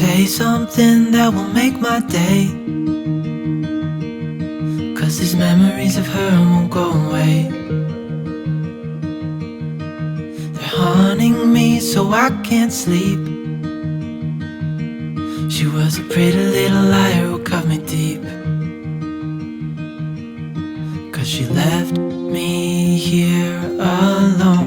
Say something that will make my day. Cause these memories of her won't go away. They're haunting me so I can't sleep. She was a pretty little liar who cut me deep. Cause she left me here alone.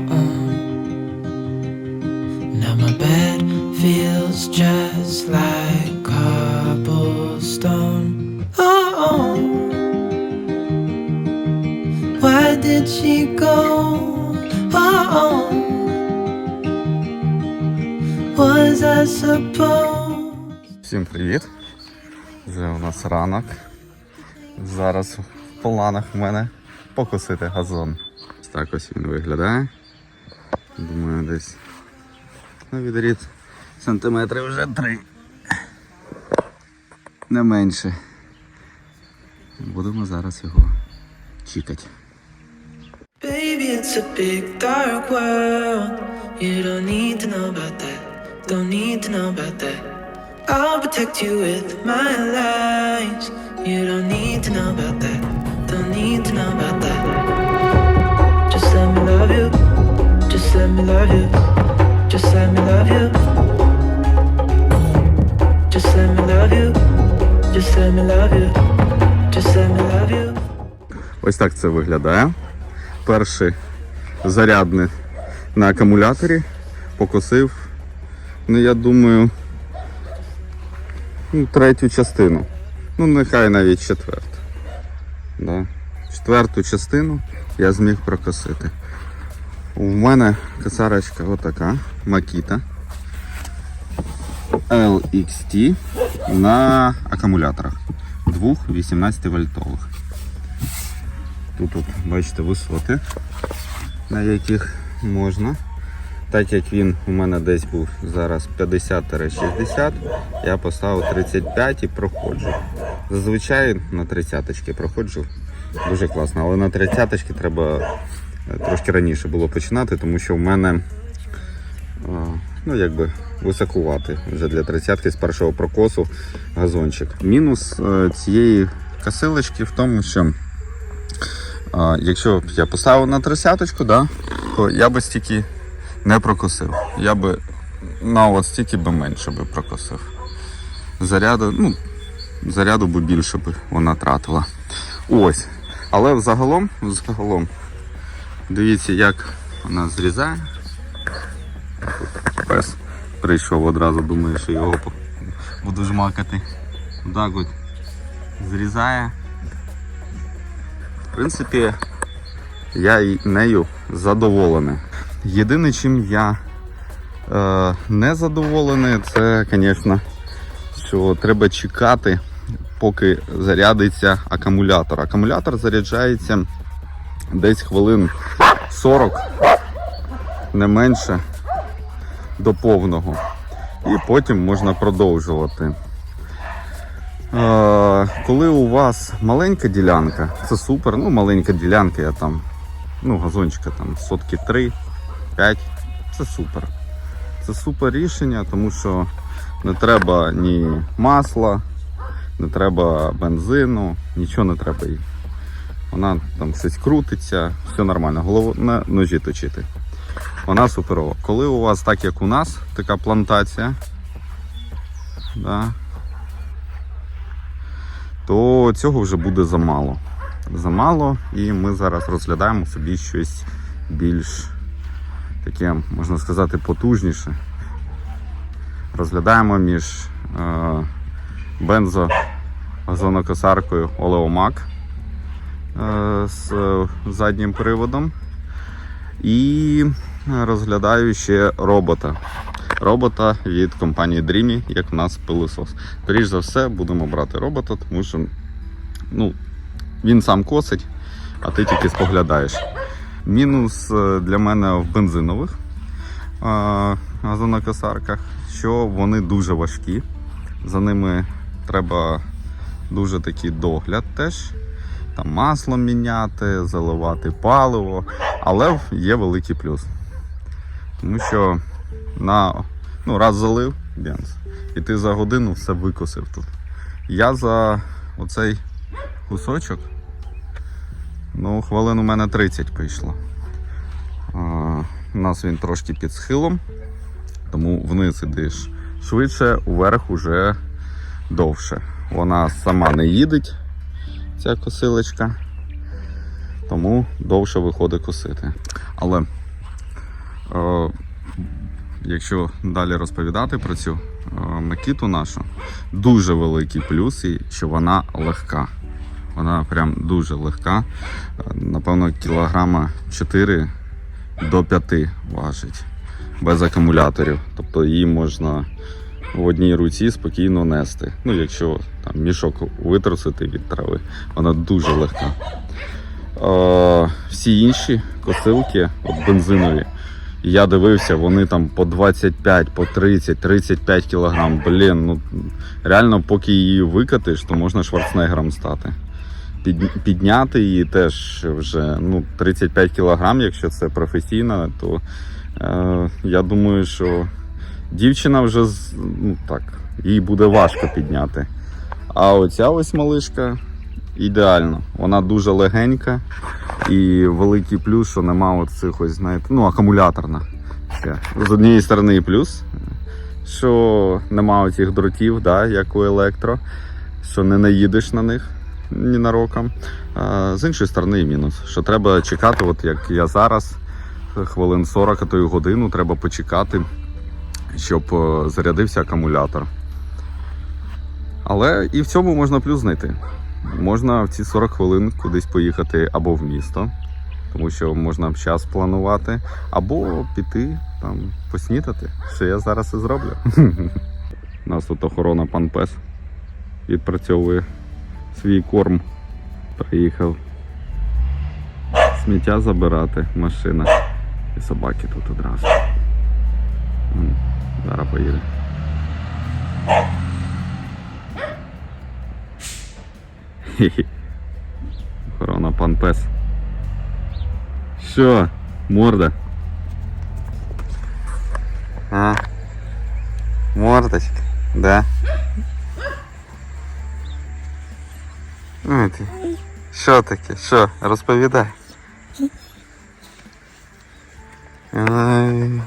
Всім привіт! Вже у нас ранок. Зараз в планах в мене покосити газон. Так ось він виглядає. Думаю, десь на відріз сантиметрів вже три. Не менше. Будемо зараз його чікати. Baby, it's a big dark world. You don't need to know about that. Don't need to know about that. I'll protect you with my lies. You don't need to know about that. Don't need to know about that. Just let me love you. Just let me love you. Just let me love you. Just let me love you. Just let me love you. Just let me love you. Ось так це виглядає. Перший зарядний на акумуляторі. Покосив. Ну, я думаю, ну, третю частину. Ну, нехай навіть четверту. Да. Четверту частину я зміг прокосити. У мене косарочка отака, Makita LXT на акумуляторах. Двох 18 вольтових. Тут, от, бачите, висоти, на яких можна. Так як він у мене десь був зараз 50-60, я поставив 35 і проходжу. Зазвичай на 30 проходжу дуже класно, але на 30 треба е, трошки раніше було починати, тому що в мене е, ну, якби високувати вже для 30 з першого прокосу газончик. Мінус е, цієї косилочки в тому, що якщо б я поставив на тридцяточку, да, то я би стільки не прокосив. Я би на от стільки би менше би прокосив. Заряду, ну, заряду би більше би вона тратила. Ось. Але взагалом, взагалом, дивіться, як вона зрізає. Пес прийшов одразу, думає, що його буду жмакати. Так от зрізає. В принципі, я нею задоволений. Єдине, чим я е, не задоволений, це, звісно, що треба чекати, поки зарядиться акумулятор. Акумулятор заряджається десь хвилин 40, не менше до повного. І потім можна продовжувати. Е, коли у вас маленька ділянка, це супер. Ну, маленька ділянка, я там, ну, газончика там сотки 3, 5, це супер. Це супер рішення, тому що не треба ні масла, не треба бензину, нічого не треба їй. Вона там щось крутиться, все нормально. Головне ножі точити. Вона суперова. Коли у вас так, як у нас, така плантація, да, то цього вже буде замало. Замало, і ми зараз розглядаємо собі щось більш таке, можна сказати, потужніше. Розглядаємо між е, бензо газонокосаркою Олеомак е, з е, заднім приводом. І розглядаю ще робота. Робота від компанії Dreamy, як в нас пилосос. Скоріш за все, будемо брати робота, тому що ну, він сам косить, а ти тільки споглядаєш. Мінус е, для мене в бензинових е, газонокосарках, що вони дуже важкі. За ними треба дуже такий догляд теж. Там масло міняти, заливати паливо. Але є великий плюс. Тому що на ну, раз залив бенз, і ти за годину все викосив тут. Я за оцей кусочок, ну, хвилин у мене 30 прийшло. А, у нас він трошки під схилом, тому вниз ідеш швидше, уверх уже довше. Вона сама не їдеть, ця косилочка, тому довше виходить косити. Але е, якщо далі розповідати про цю е, Микіту нашу, дуже великий плюс, і що вона легка. Вона прям дуже легка. Напевно, кілограма 4 до 5 важить без акумуляторів. Тобто її можна в одній руці спокійно нести. Ну, якщо там мішок витрусити від трави, вона дуже легка. Е, всі інші косилки, от бензинові, я дивився, вони там по 25, по 30, 35 кілограм. Блін, ну реально, поки її викатиш, то можна шварценеггером стати. Під, підняти її теж вже ну, 35 кілограм, якщо це професійна, то е, я думаю, що дівчина вже ну, так, їй буде важко підняти. А оця ось малишка ідеально. Вона дуже легенька і великий плюс, що нема от цих ось, знаєте, ну, акумуляторна. З однієї сторони плюс, що нема оцих дротів, да, як у електро, що не наїдеш на них ненароком. З іншої сторони і мінус, що треба чекати, от як я зараз, хвилин 40, а то й годину треба почекати, щоб е, зарядився акумулятор. Але і в цьому можна плюс знайти. Можна в ці 40 хвилин кудись поїхати або в місто, тому що можна час планувати, або піти там поснідати, що я зараз і зроблю. У нас тут охорона пан пес відпрацьовує свій корм. Приїхав сміття забирати, машина. І собаки тут одразу. Зараз поїде. Хі-хі. Охорона пан пес. Що? Морда? А? Мордочка? Да. Ну ти. Що таке? Що? Розповідай. Ай.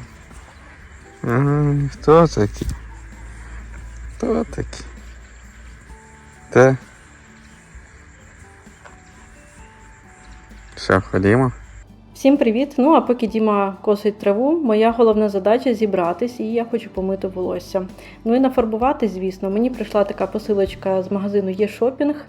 Ай, хто такий? Хто такий? Та? Все, ходімо. Всім привіт! Ну а поки Діма косить траву, моя головна задача зібратись, і я хочу помити волосся. Ну і нафарбувати, звісно. Мені прийшла така посилочка з магазину Є-Шопінг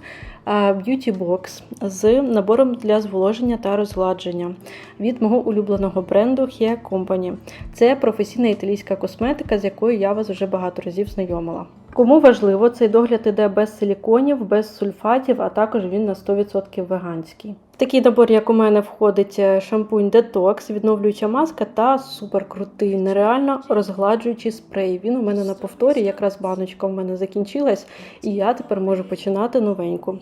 Beauty Box з набором для зволоження та розгладження від мого улюбленого бренду Hair Company. Це професійна італійська косметика, з якою я вас вже багато разів знайомила. Кому важливо, цей догляд іде без силіконів, без сульфатів, а також він на 100% веганський. В такий набор, як у мене, входить е, шампунь Detox, відновлююча маска та суперкрутий, нереально розгладжуючий спрей. Він у мене на повторі, якраз баночка у мене закінчилась, і я тепер можу починати новеньку.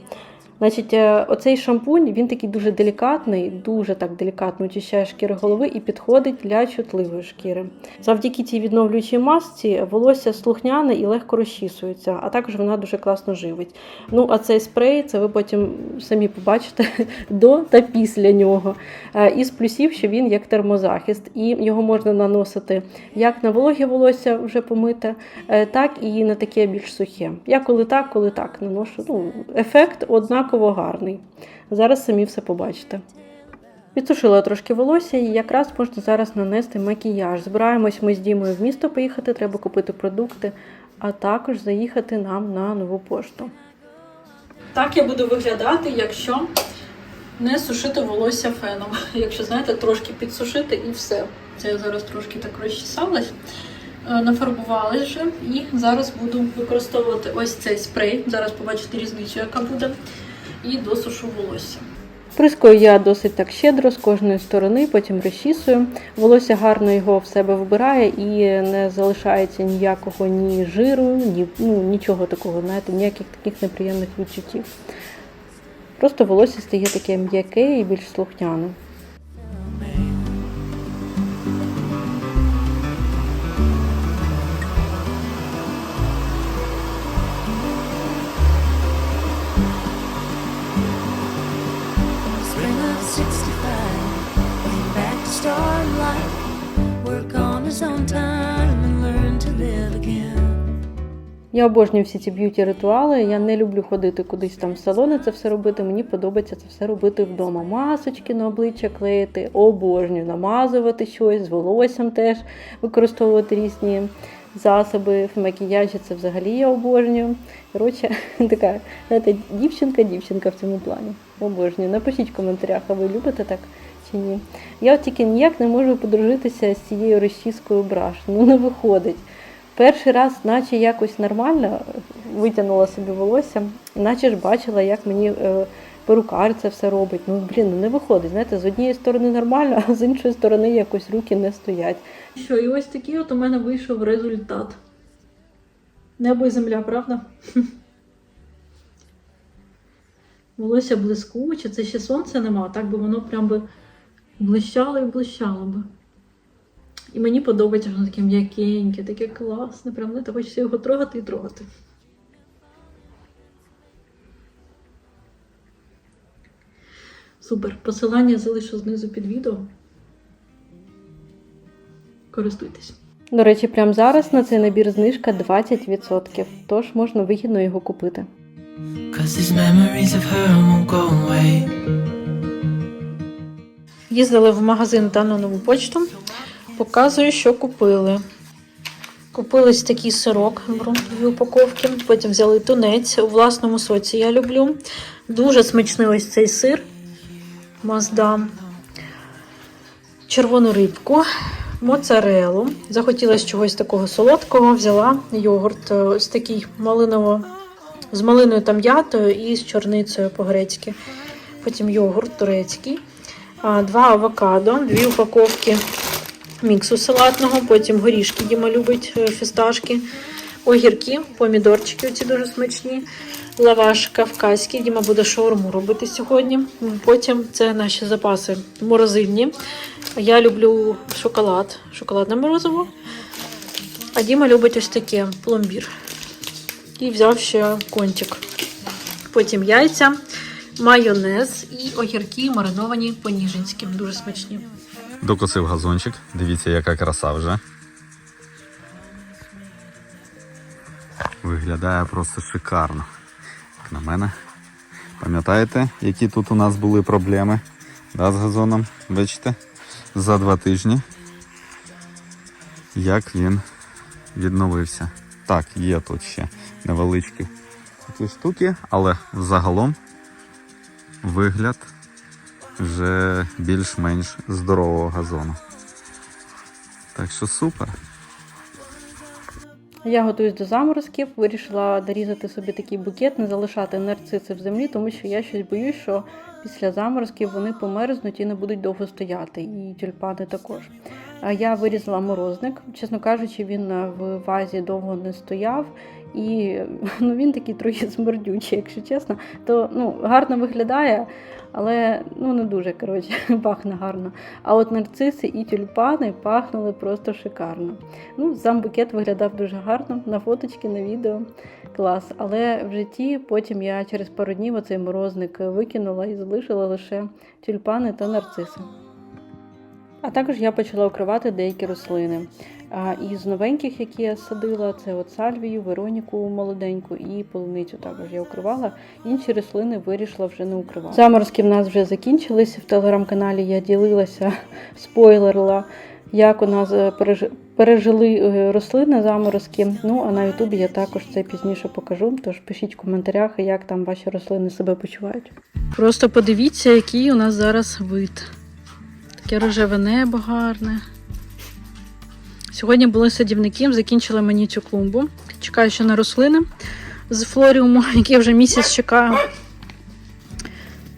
Значить, е, оцей шампунь він такий дуже делікатний, дуже так делікатно очищає шкіри голови і підходить для чутливої шкіри. Завдяки цій відновлюючій масці волосся слухняне і легко розчісується, а також вона дуже класно живить. Ну а цей спрей, це ви потім самі побачите до та після нього. Е, Із плюсів, що він як термозахист, і його можна наносити як на вологе волосся вже помите, е, так і на таке більш сухе. Я коли так, коли так наношу. Ну, ефект однаково гарний. Зараз самі все побачите. Підсушила трошки волосся і якраз можна зараз нанести макіяж. Збираємось ми з Дімою в місто поїхати, треба купити продукти, а також заїхати нам на нову пошту. Так я буду виглядати, якщо не сушити волосся феном. Якщо знаєте, трошки підсушити і все. Це я зараз трошки так розчесалась, е, нафарбувалась вже і зараз буду використовувати ось цей спрей. Зараз побачите різницю, яка буде, і досушу волосся. Прискою я досить так щедро з кожної сторони, потім розчісую. Волосся гарно його в себе вбирає і не залишається ніякого ні жиру, ні ну, нічого такого, знаєте, ніяких таких неприємних відчуттів. Просто волосся стає таке м'яке і більш слухняне. Я обожнюю всі ці б'юті ритуали. Я не люблю ходити кудись там в салони це все робити. Мені подобається це все робити вдома. Масочки на обличчя клеїти, обожнюю намазувати щось з волоссям теж використовувати різні засоби в макіяжі. Це взагалі я обожнюю. Коротше, така знаєте, дівчинка-дівчинка в цьому плані. Обожнюю. Напишіть в коментарях, а ви любите так чи ні. Я тільки ніяк не можу подружитися з цією розчіскою браш. Ну не виходить. Перший раз, наче якось нормально витягнула собі волосся, наче ж бачила, як мені е, перукар це все робить. Ну, блін, ну не виходить. Знаєте, з однієї сторони нормально, а з іншої сторони якось руки не стоять. Що, і ось такий от у мене вийшов результат. Небо і земля, правда? Волосся блискуче, це ще сонця нема, так би воно прям би блищало і блищало би. І мені подобається, що воно таке м'якеньке, таке класне, прям не хочеться його трогати і трогати. Супер. Посилання залишу знизу під відео. Користуйтесь. До речі, прямо зараз на цей набір знижка 20%, тож можна вигідно його купити. Їздили в магазин та на нову почту. Показую, що купили. Купились такий сирок беру дві упаковки. Потім взяли тунець у власному соці. Я люблю. Дуже смачний ось цей сир. Маздам. Червону рибку, моцарелу. Захотілося чогось такого солодкого. Взяла йогурт е, ось такий малиново, з малиною та м'ятою і з чорницею по-грецьки. Потім йогурт турецький два авокадо, дві упаковки міксу салатного, потім горішки Діма любить е, фісташки, огірки, помідорчики, оці дуже смачні, лаваш кавказький. Діма буде шаурму робити сьогодні. Потім це наші запаси морозильні. Я люблю шоколад, шоколадне морозиво. А Діма любить ось таке пломбір. І взяв ще кончик. Потім яйця, майонез і огірки мариновані по-ніжинськи. Дуже смачні. Докосив газончик. Дивіться, яка краса вже. Виглядає просто шикарно. Як на мене. Пам'ятаєте, які тут у нас були проблеми да, з газоном? Бачите? За два тижні. Як він відновився. Так, є тут ще невеличкі такі штуки, але загалом вигляд вже більш-менш здорового газону. Так що супер. Я готуюсь до заморозків, вирішила дорізати собі такий букет, не залишати нарциси в землі, тому що я щось боюсь, що після заморозків вони померзнуть і не будуть довго стояти, і тюльпани також. Я вирізала морозник. Чесно кажучи, він е, в вазі довго не стояв, і ну, він такий трохи смердючий, якщо чесно. То ну, гарно виглядає, але ну, не дуже коротше, пахне гарно. А от нарциси і тюльпани пахнули просто шикарно. Ну, сам букет виглядав дуже гарно на фоточки, на відео. Клас. Але в житті потім я через пару днів оцей морозник викинула і залишила лише тюльпани та нарциси. А також я почала укривати деякі рослини. А із новеньких, які я садила, це от сальвію, Вероніку молоденьку і полуницю також я укривала. Інші рослини вирішила вже не укривати. Заморозки в нас вже закінчилися. В телеграм-каналі я ділилася, спойлерила, як у нас е, пережили е, рослини заморозки. Ну а на Ютубі я також це пізніше покажу. Тож пишіть в коментарях, як там ваші рослини себе почувають. Просто подивіться, який у нас зараз вид. Таке рожеве небо гарне. Сьогодні були садівники, закінчили мені цю клумбу. Чекаю ще на рослини з флоріуму, які я вже місяць чекаю.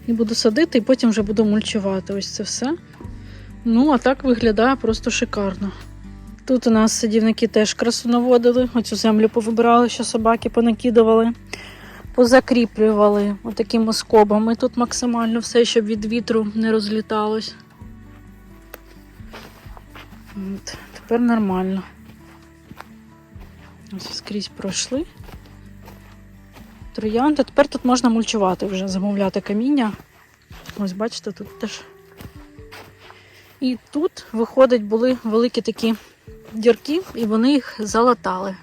І буду садити, і потім вже буду мульчувати. Ось це все. Ну, а так виглядає просто шикарно. Тут у нас садівники теж красу наводили. Оцю землю повибирали, що собаки понакидували, позакріплювали отакими скобами. Тут максимально все, щоб від вітру не розліталось. От, тепер нормально. Ось скрізь пройшли. Троянди. Тепер тут можна мульчувати вже, замовляти каміння. Ось бачите, тут теж І тут, виходить, були великі такі дірки, і вони їх залатали.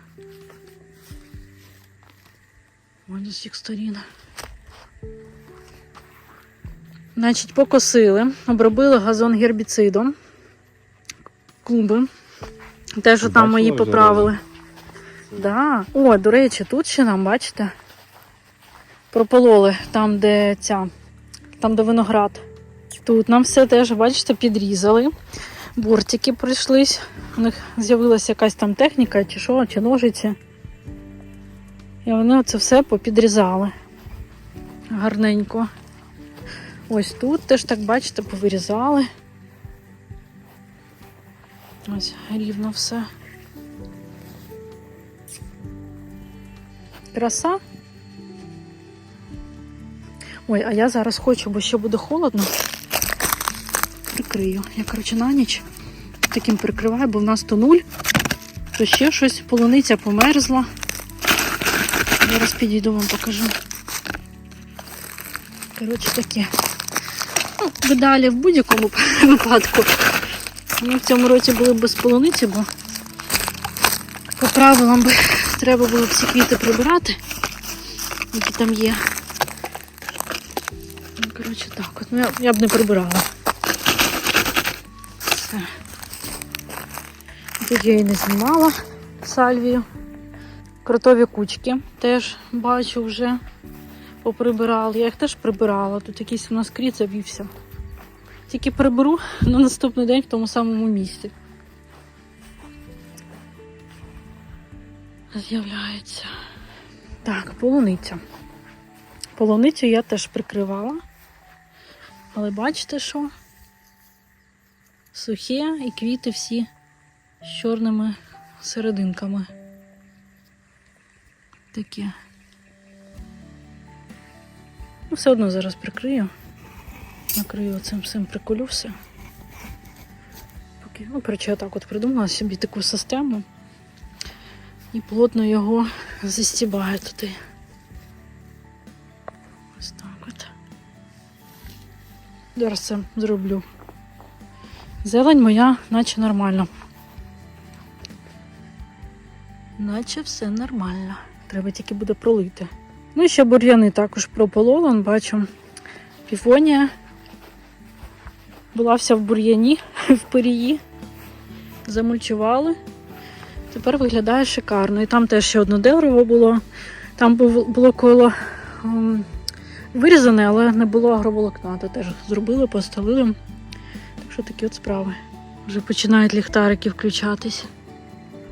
Ось з усіх сторін. Значить, покосили, обробили газон гербіцидом. Клумби. Теж Ти там мої поправили. Да. О, до речі, тут ще нам, бачите, пропололи там, де ця, там, де виноград. Тут нам все теж, бачите, підрізали. Бортики прийшлись. У них з'явилася якась там техніка, чи що, чи ножиці. І вони це все попідрізали. Гарненько. Ось тут теж так, бачите, повирізали. Ось рівно все. Краса. Ой, а я зараз хочу, бо ще буде холодно. Прикрию. Я, коротше, на ніч таким прикриваю, бо в нас то нуль, то ще щось, полуниця померзла. Зараз підійду вам покажу. Коротше таке. Ну, далі в будь-якому випадку. Ми в цьому році були без полуниці, бо по правилам би треба було всі квіти прибирати, які там є. Ну, коротше, так от. Ну, я, я б не прибирала. Все. Тут я і не знімала сальвію. Кротові кучки теж бачу вже поприбирали. Я їх теж прибирала. Тут якийсь у нас кріт завівся. Тільки приберу на наступний день в тому самому місці. З'являється. Так, полуниця. Полуницю я теж прикривала. Але бачите, що? Сухе і квіти всі з чорними серединками. Таке. Ну, все одно зараз прикрию. Накрию цим всім приколю все. Поки, ну, коротше, я так от придумала собі таку систему і плотно його застібаю туди. Ось так от. Зараз це зроблю. Зелень моя, наче нормальна. Наче все нормально. Треба тільки буде пролити. Ну і ще бур'яни також пропололон, бачу. Піфонія була вся в бур'яні, в пирії. Замульчували. Тепер виглядає шикарно. І там теж ще одне дерево було. Там було коло ем, вирізане, але не було агроволокна. То теж зробили, поставили. Так що такі от справи. Вже починають ліхтарики включатись.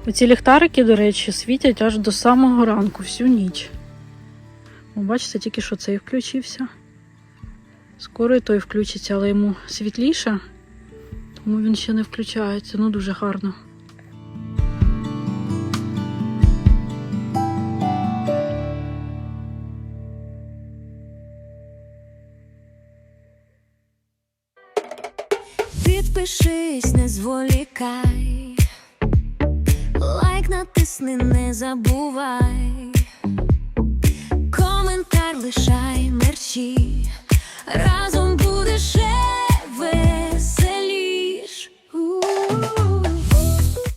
Оці ліхтарики, до речі, світять аж до самого ранку, всю ніч. Бачите, тільки що цей включився. Скоро той включиться, але йому світліше, тому він ще не включається. Ну, дуже гарно. Підпишись, не зволікай. Лайк натисни, не забувай. Коментар лишай мерчі. Разом